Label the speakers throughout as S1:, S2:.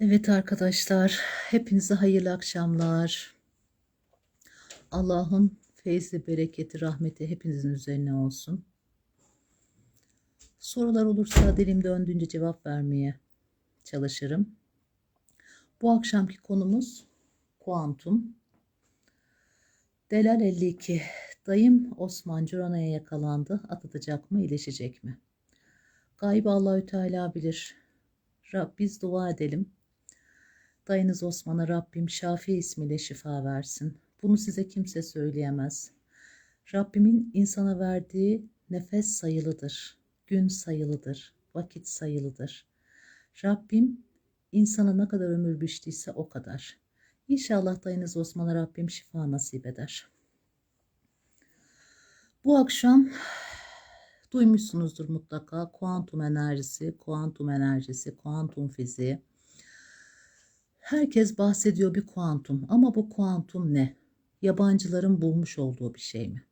S1: Evet arkadaşlar, hepinize hayırlı akşamlar. Allah'ın feyzi, bereketi, rahmeti hepinizin üzerine olsun. Sorular olursa dilim döndüğünce cevap vermeye çalışırım. Bu akşamki konumuz kuantum. Delal 52. Dayım Osman Corana'ya yakalandı. Atlatacak mı, iyileşecek mi? Gaybı Allahü Teala bilir. Rab biz dua edelim. Dayınız Osman'a Rabbim Şafi ismiyle şifa versin. Bunu size kimse söyleyemez. Rabbimin insana verdiği nefes sayılıdır. Gün sayılıdır. Vakit sayılıdır. Rabbim insana ne kadar ömür biçtiyse o kadar. İnşallah dayınız Osman'a Rabbim şifa nasip eder. Bu akşam duymuşsunuzdur mutlaka kuantum enerjisi, kuantum enerjisi, kuantum fiziği. Herkes bahsediyor bir kuantum ama bu kuantum ne? Yabancıların bulmuş olduğu bir şey mi?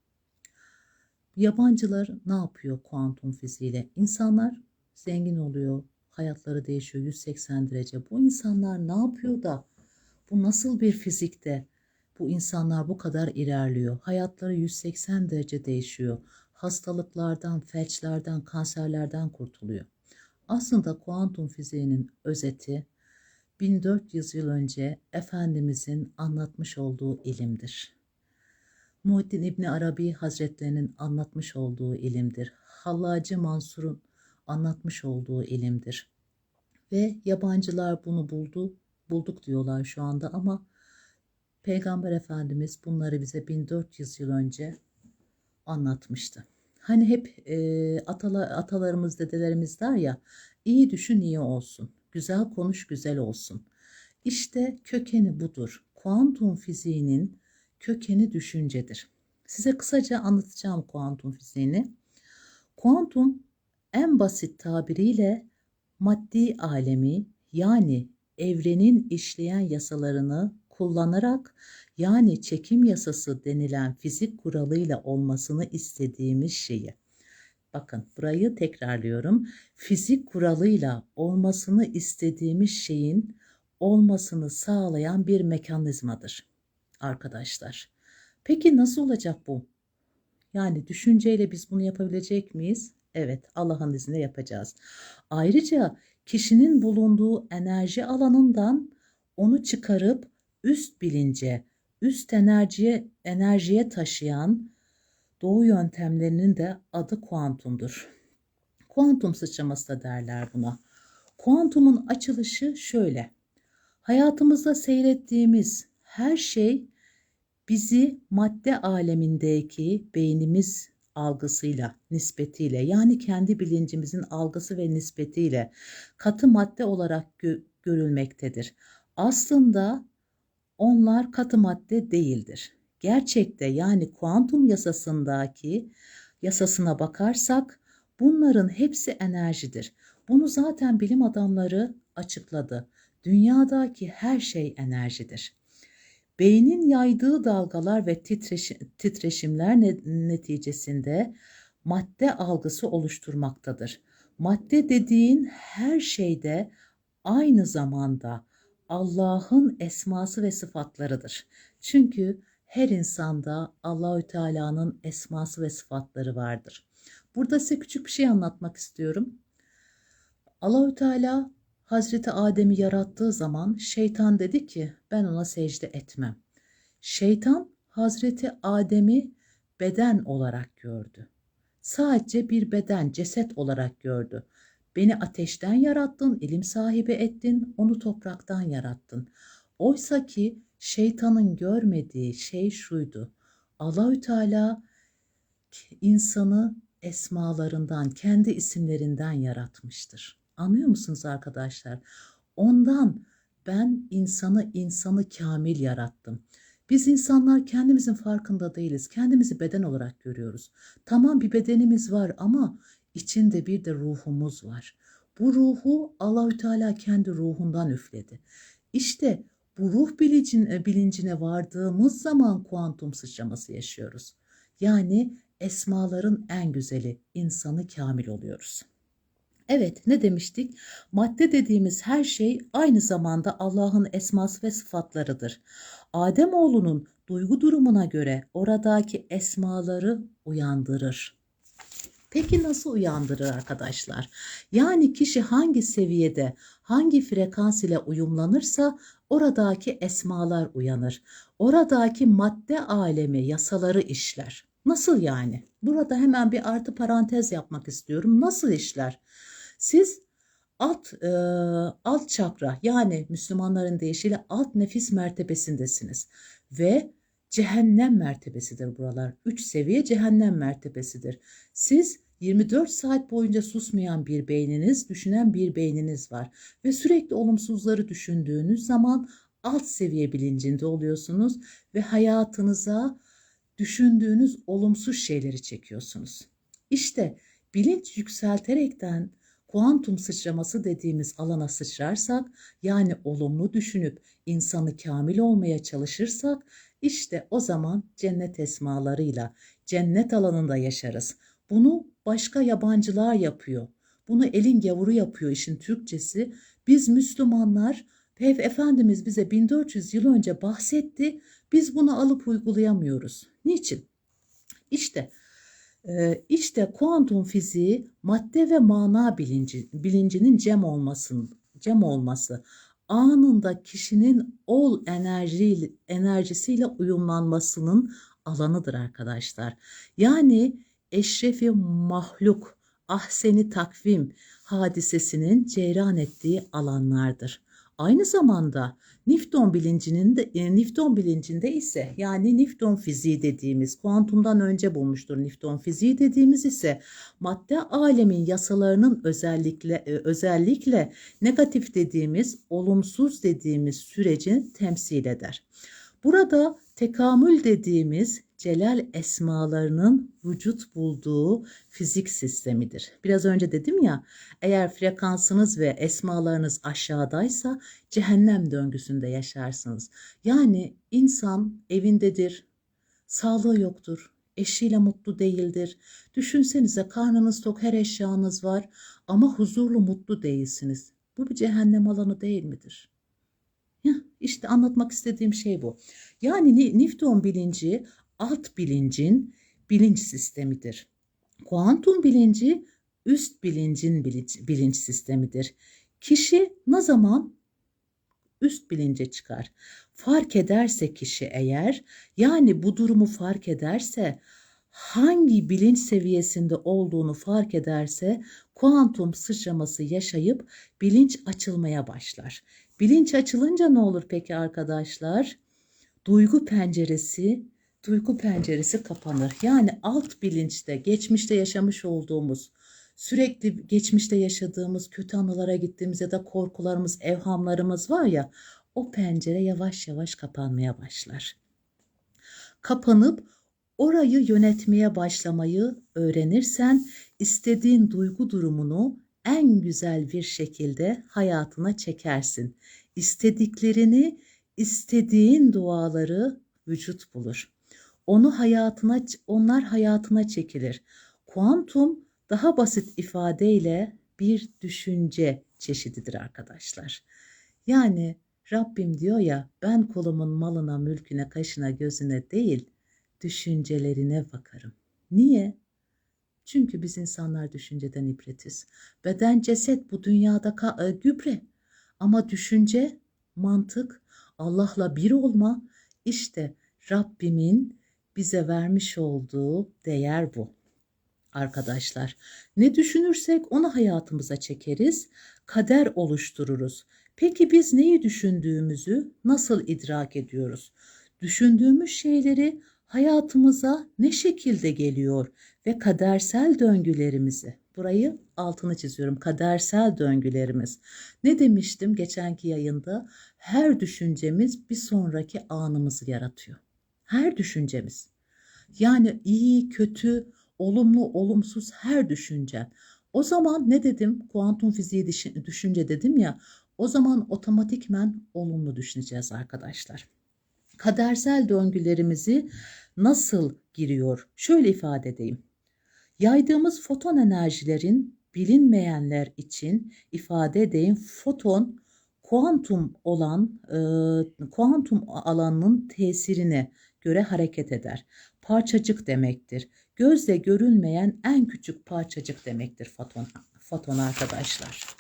S1: Yabancılar ne yapıyor kuantum fiziğiyle? İnsanlar zengin oluyor, hayatları değişiyor 180 derece. Bu insanlar ne yapıyor da bu nasıl bir fizikte bu insanlar bu kadar ilerliyor? Hayatları 180 derece değişiyor. Hastalıklardan, felçlerden, kanserlerden kurtuluyor. Aslında kuantum fiziğinin özeti 1400 yıl önce Efendimizin anlatmış olduğu ilimdir. Muhittin İbni Arabi Hazretlerinin anlatmış olduğu ilimdir. Hallacı Mansur'un anlatmış olduğu ilimdir. Ve yabancılar bunu buldu, bulduk diyorlar şu anda ama Peygamber Efendimiz bunları bize 1400 yıl önce anlatmıştı. Hani hep e, atala, atalarımız, dedelerimiz der ya, iyi düşün iyi olsun, güzel konuş güzel olsun. İşte kökeni budur. Kuantum fiziğinin kökeni düşüncedir. Size kısaca anlatacağım kuantum fiziğini. Kuantum en basit tabiriyle maddi alemi yani evrenin işleyen yasalarını kullanarak yani çekim yasası denilen fizik kuralıyla olmasını istediğimiz şeyi. Bakın burayı tekrarlıyorum. Fizik kuralıyla olmasını istediğimiz şeyin olmasını sağlayan bir mekanizmadır arkadaşlar. Peki nasıl olacak bu? Yani düşünceyle biz bunu yapabilecek miyiz? Evet, Allah'ın izniyle yapacağız. Ayrıca kişinin bulunduğu enerji alanından onu çıkarıp üst bilince, üst enerjiye enerjiye taşıyan doğu yöntemlerinin de adı kuantumdur. Kuantum sıçraması da derler buna. Kuantumun açılışı şöyle. Hayatımızda seyrettiğimiz her şey bizi madde alemindeki beynimiz algısıyla, nispetiyle yani kendi bilincimizin algısı ve nispetiyle katı madde olarak gö- görülmektedir. Aslında onlar katı madde değildir. Gerçekte yani kuantum yasasındaki yasasına bakarsak bunların hepsi enerjidir. Bunu zaten bilim adamları açıkladı. Dünyadaki her şey enerjidir. Beynin yaydığı dalgalar ve titreşim, titreşimler neticesinde madde algısı oluşturmaktadır. Madde dediğin her şeyde aynı zamanda Allah'ın esması ve sıfatlarıdır. Çünkü her insanda Allahü Teala'nın esması ve sıfatları vardır. Burada size küçük bir şey anlatmak istiyorum. Allahü Teala Hazreti Adem'i yarattığı zaman şeytan dedi ki ben ona secde etmem. Şeytan Hazreti Adem'i beden olarak gördü. Sadece bir beden, ceset olarak gördü. Beni ateşten yarattın, ilim sahibi ettin, onu topraktan yarattın. Oysa ki şeytanın görmediği şey şuydu. Allahü Teala insanı esmalarından, kendi isimlerinden yaratmıştır. Anlıyor musunuz arkadaşlar? Ondan ben insanı insanı kamil yarattım. Biz insanlar kendimizin farkında değiliz. Kendimizi beden olarak görüyoruz. Tamam bir bedenimiz var ama içinde bir de ruhumuz var. Bu ruhu Allahü Teala kendi ruhundan üfledi. İşte bu ruh bilincine, bilincine vardığımız zaman kuantum sıçraması yaşıyoruz. Yani esmaların en güzeli insanı kamil oluyoruz. Evet ne demiştik? Madde dediğimiz her şey aynı zamanda Allah'ın esması ve sıfatlarıdır. Ademoğlunun duygu durumuna göre oradaki esmaları uyandırır. Peki nasıl uyandırır arkadaşlar? Yani kişi hangi seviyede, hangi frekans ile uyumlanırsa oradaki esmalar uyanır. Oradaki madde alemi yasaları işler. Nasıl yani? Burada hemen bir artı parantez yapmak istiyorum. Nasıl işler? Siz alt e, alt çakra yani Müslümanların deyişiyle alt nefis mertebesindesiniz ve cehennem mertebesidir buralar. Üç seviye cehennem mertebesidir. Siz 24 saat boyunca susmayan bir beyniniz, düşünen bir beyniniz var ve sürekli olumsuzları düşündüğünüz zaman alt seviye bilincinde oluyorsunuz ve hayatınıza düşündüğünüz olumsuz şeyleri çekiyorsunuz. İşte bilinç yükselterekten kuantum sıçraması dediğimiz alana sıçrarsak yani olumlu düşünüp insanı kamil olmaya çalışırsak işte o zaman cennet esmalarıyla cennet alanında yaşarız. Bunu başka yabancılar yapıyor. Bunu elin gavuru yapıyor işin Türkçesi. Biz Müslümanlar Pev Efendimiz bize 1400 yıl önce bahsetti. Biz bunu alıp uygulayamıyoruz. Niçin? İşte e, işte kuantum fiziği madde ve mana bilinci, bilincinin cem olmasın, cem olması anında kişinin ol enerji, enerjisiyle uyumlanmasının alanıdır arkadaşlar. Yani eşrefi mahluk, ahseni takvim hadisesinin ceyran ettiği alanlardır. Aynı zamanda Newton bilincinin de e, Newton bilincinde ise yani Newton fiziği dediğimiz kuantumdan önce bulmuştur Newton fiziği dediğimiz ise madde alemin yasalarının özellikle e, özellikle negatif dediğimiz olumsuz dediğimiz süreci temsil eder. Burada tekamül dediğimiz celal esmalarının vücut bulduğu fizik sistemidir. Biraz önce dedim ya eğer frekansınız ve esmalarınız aşağıdaysa cehennem döngüsünde yaşarsınız. Yani insan evindedir, sağlığı yoktur, eşiyle mutlu değildir. Düşünsenize karnınız tok her eşyanız var ama huzurlu mutlu değilsiniz. Bu bir cehennem alanı değil midir? İşte anlatmak istediğim şey bu. Yani Newton bilinci alt bilincin bilinç sistemidir. Kuantum bilinci üst bilincin bilinç, bilinç sistemidir. Kişi ne zaman üst bilince çıkar? Fark ederse kişi eğer yani bu durumu fark ederse hangi bilinç seviyesinde olduğunu fark ederse kuantum sıçraması yaşayıp bilinç açılmaya başlar. Bilinç açılınca ne olur peki arkadaşlar? Duygu penceresi duygu penceresi kapanır. Yani alt bilinçte, geçmişte yaşamış olduğumuz, sürekli geçmişte yaşadığımız kötü anılara gittiğimiz ya da korkularımız, evhamlarımız var ya, o pencere yavaş yavaş kapanmaya başlar. Kapanıp orayı yönetmeye başlamayı öğrenirsen istediğin duygu durumunu en güzel bir şekilde hayatına çekersin. İstediklerini, istediğin duaları vücut bulur. Onu hayatına onlar hayatına çekilir. Kuantum daha basit ifadeyle bir düşünce çeşididir arkadaşlar. Yani Rabbim diyor ya ben kolumun malına, mülküne, kaşına, gözüne değil düşüncelerine bakarım. Niye? Çünkü biz insanlar düşünceden ibretiz. Beden, ceset bu dünyada ka- e, gübre. Ama düşünce, mantık, Allah'la bir olma işte Rabbimin bize vermiş olduğu değer bu. Arkadaşlar ne düşünürsek onu hayatımıza çekeriz, kader oluştururuz. Peki biz neyi düşündüğümüzü nasıl idrak ediyoruz? Düşündüğümüz şeyleri hayatımıza ne şekilde geliyor ve kadersel döngülerimizi burayı altını çiziyorum kadersel döngülerimiz. Ne demiştim geçenki yayında? Her düşüncemiz bir sonraki anımızı yaratıyor. Her düşüncemiz. Yani iyi, kötü, olumlu, olumsuz her düşünce. O zaman ne dedim? Kuantum fiziği düşünce dedim ya. O zaman otomatikmen olumlu düşüneceğiz arkadaşlar. Kadersel döngülerimizi nasıl giriyor? Şöyle ifade edeyim. Yaydığımız foton enerjilerin bilinmeyenler için ifade edeyim foton kuantum olan e, kuantum alanının tesirine göre hareket eder. Parçacık demektir. Gözle görülmeyen en küçük parçacık demektir foton, foton arkadaşlar.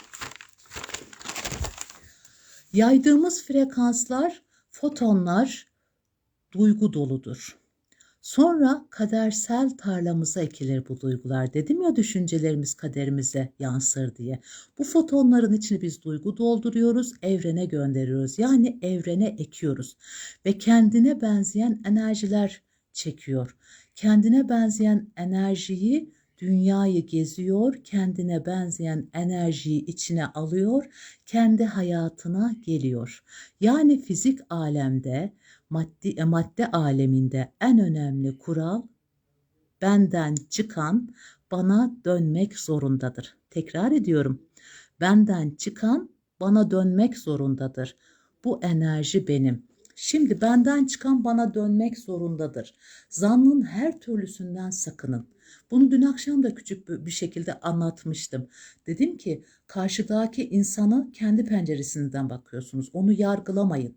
S1: Yaydığımız frekanslar, fotonlar duygu doludur. Sonra kadersel tarlamıza ekilir bu duygular. Dedim ya düşüncelerimiz kaderimize yansır diye. Bu fotonların içini biz duygu dolduruyoruz, evrene gönderiyoruz. Yani evrene ekiyoruz. Ve kendine benzeyen enerjiler çekiyor. Kendine benzeyen enerjiyi dünyayı geziyor, kendine benzeyen enerjiyi içine alıyor, kendi hayatına geliyor. Yani fizik alemde maddi, e, madde aleminde en önemli kural benden çıkan bana dönmek zorundadır. Tekrar ediyorum. Benden çıkan bana dönmek zorundadır. Bu enerji benim. Şimdi benden çıkan bana dönmek zorundadır. Zannın her türlüsünden sakının. Bunu dün akşam da küçük bir şekilde anlatmıştım. Dedim ki karşıdaki insanı kendi penceresinden bakıyorsunuz. Onu yargılamayın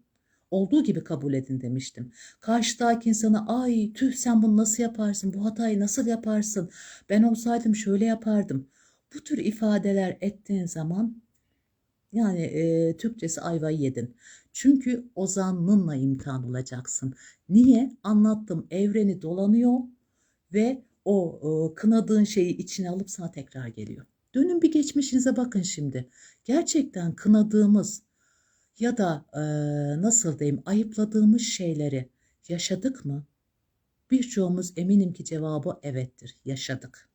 S1: olduğu gibi kabul edin demiştim. Karşıdaki insana ay tüh sen bunu nasıl yaparsın, bu hatayı nasıl yaparsın, ben olsaydım şöyle yapardım. Bu tür ifadeler ettiğin zaman yani e, Türkçesi ayvayı yedin. Çünkü o zannınla imtihan olacaksın. Niye? Anlattım evreni dolanıyor ve o e, kınadığın şeyi içine alıp sana tekrar geliyor. Dönün bir geçmişinize bakın şimdi. Gerçekten kınadığımız, ya da e, nasıl diyeyim ayıpladığımız şeyleri yaşadık mı? Birçoğumuz eminim ki cevabı evettir. Yaşadık.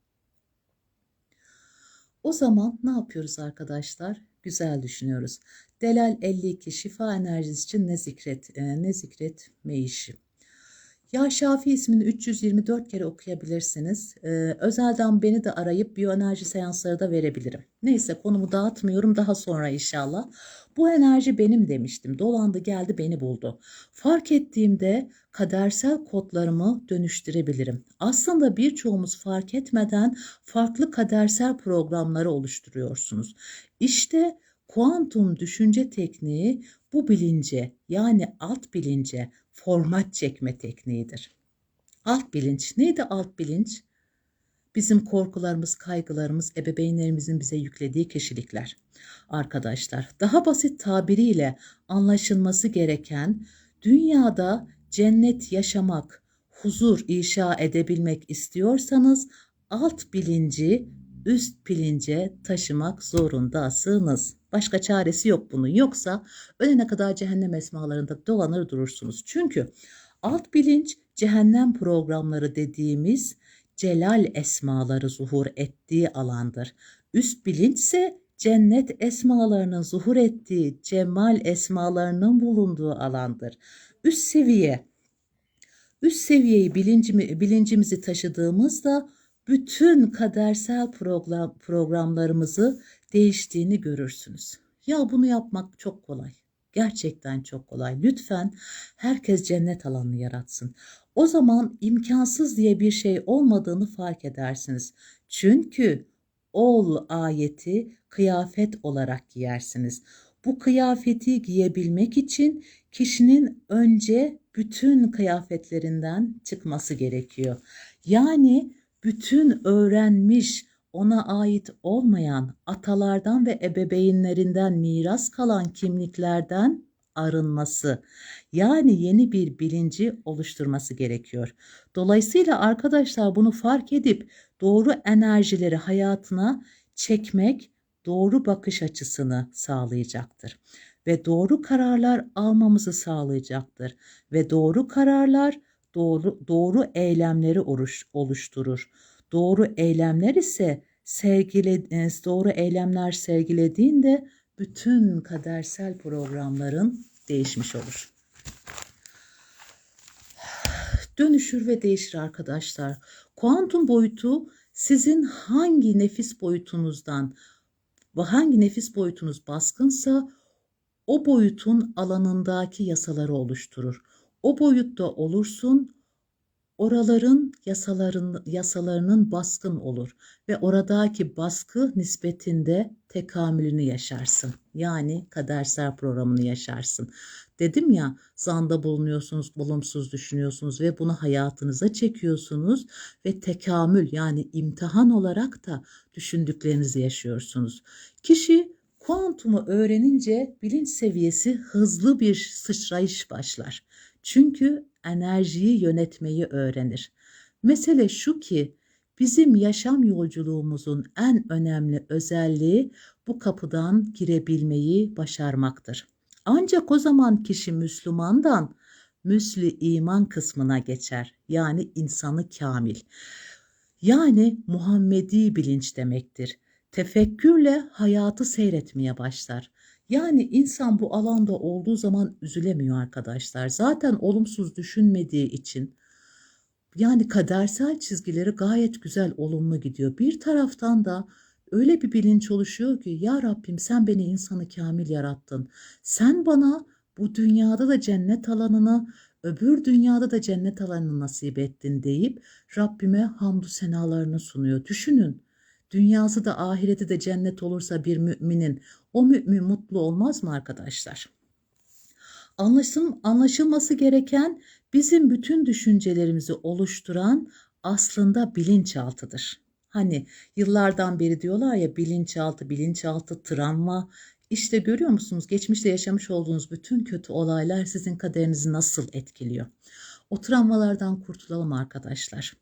S1: O zaman ne yapıyoruz arkadaşlar? Güzel düşünüyoruz. Delal 52 şifa enerjisi için ne zikret e, ne zikretme işi. Ya Şafi ismini 324 kere okuyabilirsiniz. Ee, özelden beni de arayıp biyoenerji seansları da verebilirim. Neyse konumu dağıtmıyorum daha sonra inşallah. Bu enerji benim demiştim. Dolandı geldi beni buldu. Fark ettiğimde kadersel kodlarımı dönüştürebilirim. Aslında birçoğumuz fark etmeden farklı kadersel programları oluşturuyorsunuz. İşte kuantum düşünce tekniği bu bilince yani alt bilince format çekme tekniğidir. Alt bilinç neydi alt bilinç? Bizim korkularımız, kaygılarımız, ebeveynlerimizin bize yüklediği kişilikler. Arkadaşlar, daha basit tabiriyle anlaşılması gereken dünyada cennet yaşamak, huzur inşa edebilmek istiyorsanız alt bilinci üst bilince taşımak zorundasınız. Başka çaresi yok bunun. Yoksa ölene kadar cehennem esmalarında dolanır durursunuz. Çünkü alt bilinç cehennem programları dediğimiz celal esmaları zuhur ettiği alandır. Üst bilinç ise cennet esmalarının zuhur ettiği cemal esmalarının bulunduğu alandır. Üst seviye üst seviyeyi bilincimi, bilincimizi taşıdığımızda bütün kadersel program, programlarımızı değiştiğini görürsünüz. Ya bunu yapmak çok kolay. Gerçekten çok kolay. Lütfen herkes cennet alanını yaratsın. O zaman imkansız diye bir şey olmadığını fark edersiniz. Çünkü ol ayeti kıyafet olarak giyersiniz. Bu kıyafeti giyebilmek için kişinin önce bütün kıyafetlerinden çıkması gerekiyor. Yani bütün öğrenmiş, ona ait olmayan atalardan ve ebeveynlerinden miras kalan kimliklerden arınması yani yeni bir bilinci oluşturması gerekiyor. Dolayısıyla arkadaşlar bunu fark edip doğru enerjileri hayatına çekmek doğru bakış açısını sağlayacaktır ve doğru kararlar almamızı sağlayacaktır ve doğru kararlar doğru doğru eylemleri oluşturur. Doğru eylemler ise sergile, e, doğru eylemler sergilediğinde bütün kadersel programların değişmiş olur. Dönüşür ve değişir arkadaşlar. Kuantum boyutu sizin hangi nefis boyutunuzdan hangi nefis boyutunuz baskınsa o boyutun alanındaki yasaları oluşturur. O boyutta olursun, oraların yasaların, yasalarının baskın olur ve oradaki baskı nispetinde tekamülünü yaşarsın. Yani kadersel programını yaşarsın. Dedim ya zanda bulunuyorsunuz, olumsuz düşünüyorsunuz ve bunu hayatınıza çekiyorsunuz ve tekamül yani imtihan olarak da düşündüklerinizi yaşıyorsunuz. Kişi kuantumu öğrenince bilinç seviyesi hızlı bir sıçrayış başlar. Çünkü enerjiyi yönetmeyi öğrenir. Mesele şu ki bizim yaşam yolculuğumuzun en önemli özelliği bu kapıdan girebilmeyi başarmaktır. Ancak o zaman kişi Müslümandan müslü iman kısmına geçer. Yani insanı kamil. Yani Muhammedi bilinç demektir. Tefekkürle hayatı seyretmeye başlar. Yani insan bu alanda olduğu zaman üzülemiyor arkadaşlar. Zaten olumsuz düşünmediği için yani kadersel çizgileri gayet güzel olumlu gidiyor. Bir taraftan da öyle bir bilinç oluşuyor ki ya Rabbim sen beni insanı kamil yarattın. Sen bana bu dünyada da cennet alanını öbür dünyada da cennet alanını nasip ettin deyip Rabbime hamdü senalarını sunuyor. Düşünün dünyası da ahireti de cennet olursa bir müminin o mümin mutlu olmaz mı arkadaşlar? Anlaşım, anlaşılması gereken bizim bütün düşüncelerimizi oluşturan aslında bilinçaltıdır. Hani yıllardan beri diyorlar ya bilinçaltı, bilinçaltı, travma. İşte görüyor musunuz geçmişte yaşamış olduğunuz bütün kötü olaylar sizin kaderinizi nasıl etkiliyor? O travmalardan kurtulalım arkadaşlar.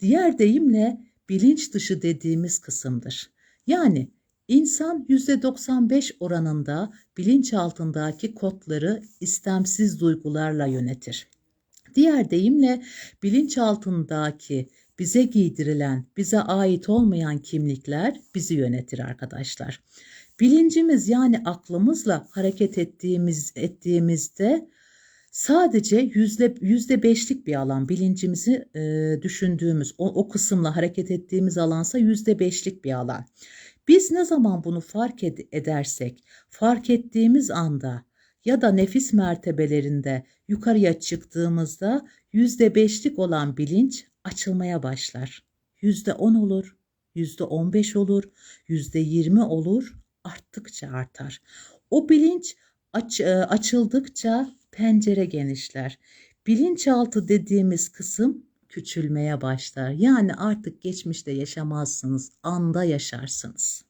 S1: Diğer deyimle bilinç dışı dediğimiz kısımdır. Yani insan %95 oranında bilinç altındaki kodları istemsiz duygularla yönetir. Diğer deyimle bilinç altındaki bize giydirilen, bize ait olmayan kimlikler bizi yönetir arkadaşlar. Bilincimiz yani aklımızla hareket ettiğimiz ettiğimizde sadece yüzde, yüzde beşlik bir alan bilincimizi e, düşündüğümüz o, o kısımla hareket ettiğimiz alansa yüzde beşlik bir alan. Biz ne zaman bunu fark ed- edersek fark ettiğimiz anda ya da nefis mertebelerinde yukarıya çıktığımızda yüzde beşlik olan bilinç açılmaya başlar. Yüzde on olur, yüzde on beş olur, yüzde yirmi olur, arttıkça artar. O bilinç aç, e, açıldıkça pencere genişler. Bilinçaltı dediğimiz kısım küçülmeye başlar. Yani artık geçmişte yaşamazsınız, anda yaşarsınız.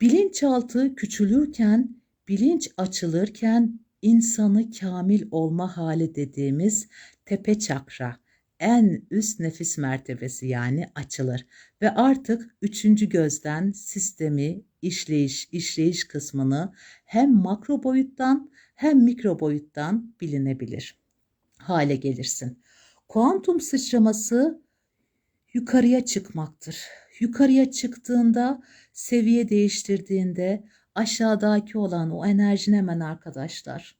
S1: Bilinçaltı küçülürken, bilinç açılırken insanı kamil olma hali dediğimiz tepe çakra, en üst nefis mertebesi yani açılır ve artık üçüncü gözden sistemi, işleyiş, işleyiş kısmını hem makro boyuttan hem mikro boyuttan bilinebilir hale gelirsin. Kuantum sıçraması yukarıya çıkmaktır. Yukarıya çıktığında, seviye değiştirdiğinde aşağıdaki olan o enerjin hemen arkadaşlar.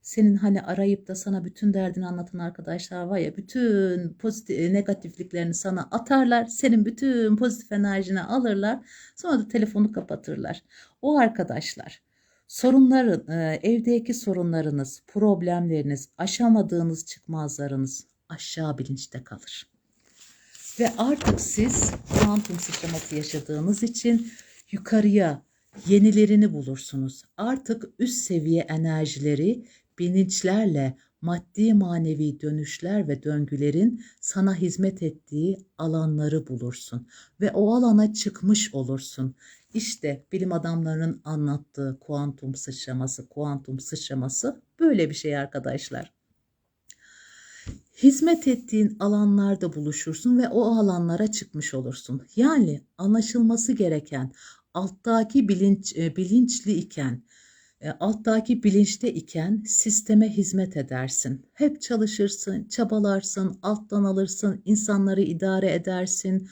S1: Senin hani arayıp da sana bütün derdini anlatan arkadaşlar var ya bütün pozitif negatifliklerini sana atarlar. Senin bütün pozitif enerjini alırlar. Sonra da telefonu kapatırlar. O arkadaşlar sorunların, e, evdeki sorunlarınız, problemleriniz, aşamadığınız çıkmazlarınız aşağı bilinçte kalır. Ve artık siz kuantum sıçraması yaşadığınız için yukarıya yenilerini bulursunuz. Artık üst seviye enerjileri bilinçlerle maddi manevi dönüşler ve döngülerin sana hizmet ettiği alanları bulursun ve o alana çıkmış olursun. İşte bilim adamlarının anlattığı kuantum sıçraması, kuantum sıçraması böyle bir şey arkadaşlar. Hizmet ettiğin alanlarda buluşursun ve o alanlara çıkmış olursun. Yani anlaşılması gereken alttaki bilinç e, bilinçli iken e, alttaki bilinçte iken sisteme hizmet edersin. Hep çalışırsın, çabalarsın, alttan alırsın, insanları idare edersin.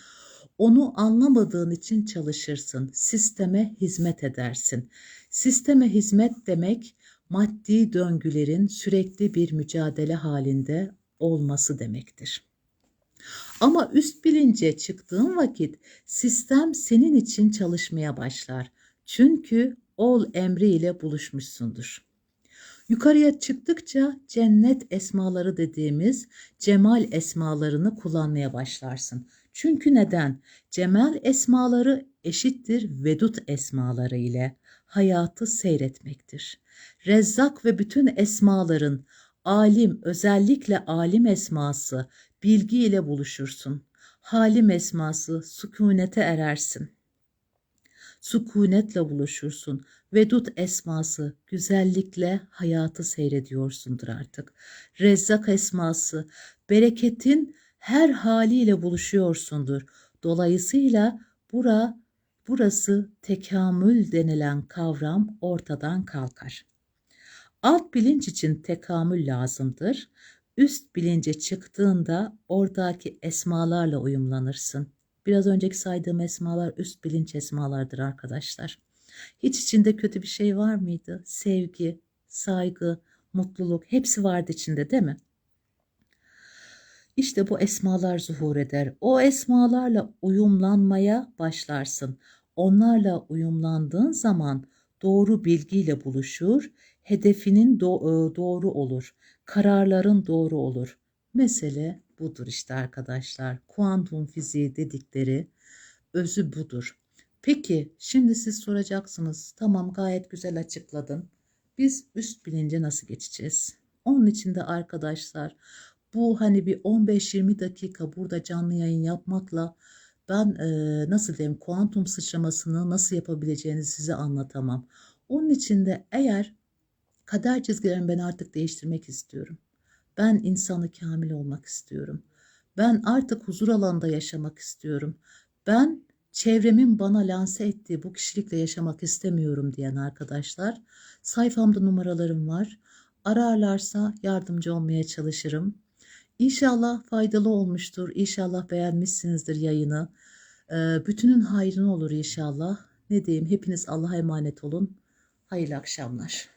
S1: Onu anlamadığın için çalışırsın. Sisteme hizmet edersin. Sisteme hizmet demek maddi döngülerin sürekli bir mücadele halinde olması demektir. Ama üst bilince çıktığın vakit sistem senin için çalışmaya başlar. Çünkü ol emri ile buluşmuşsundur. Yukarıya çıktıkça cennet esmaları dediğimiz cemal esmalarını kullanmaya başlarsın. Çünkü neden? Cemal esmaları eşittir vedut esmaları ile hayatı seyretmektir. Rezzak ve bütün esmaların alim özellikle alim esması bilgi ile buluşursun. Halim esması sükunete erersin. Sükunetle buluşursun. Vedut esması güzellikle hayatı seyrediyorsundur artık. Rezzak esması bereketin her haliyle buluşuyorsundur. Dolayısıyla bura burası tekamül denilen kavram ortadan kalkar. Alt bilinç için tekamül lazımdır. Üst bilince çıktığında oradaki esmalarla uyumlanırsın. Biraz önceki saydığım esmalar üst bilinç esmalardır arkadaşlar. Hiç içinde kötü bir şey var mıydı? Sevgi, saygı, mutluluk hepsi vardı içinde değil mi? İşte bu esmalar zuhur eder. O esmalarla uyumlanmaya başlarsın. Onlarla uyumlandığın zaman doğru bilgiyle buluşur, hedefinin do- e, doğru olur, kararların doğru olur. Mesele budur işte arkadaşlar. Kuantum fiziği dedikleri özü budur. Peki şimdi siz soracaksınız. Tamam gayet güzel açıkladın. Biz üst bilince nasıl geçeceğiz? Onun için de arkadaşlar bu hani bir 15-20 dakika burada canlı yayın yapmakla ben e, nasıl diyeyim kuantum sıçramasını nasıl yapabileceğinizi size anlatamam. Onun için de eğer kader çizgilerimi ben artık değiştirmek istiyorum. Ben insanı kamil olmak istiyorum. Ben artık huzur alanında yaşamak istiyorum. Ben çevremin bana lanse ettiği bu kişilikle yaşamak istemiyorum diyen arkadaşlar sayfamda numaralarım var. Ararlarsa yardımcı olmaya çalışırım. İnşallah faydalı olmuştur. İnşallah beğenmişsinizdir yayını. Ee, bütünün hayrına olur inşallah. Ne diyeyim hepiniz Allah'a emanet olun. Hayırlı akşamlar.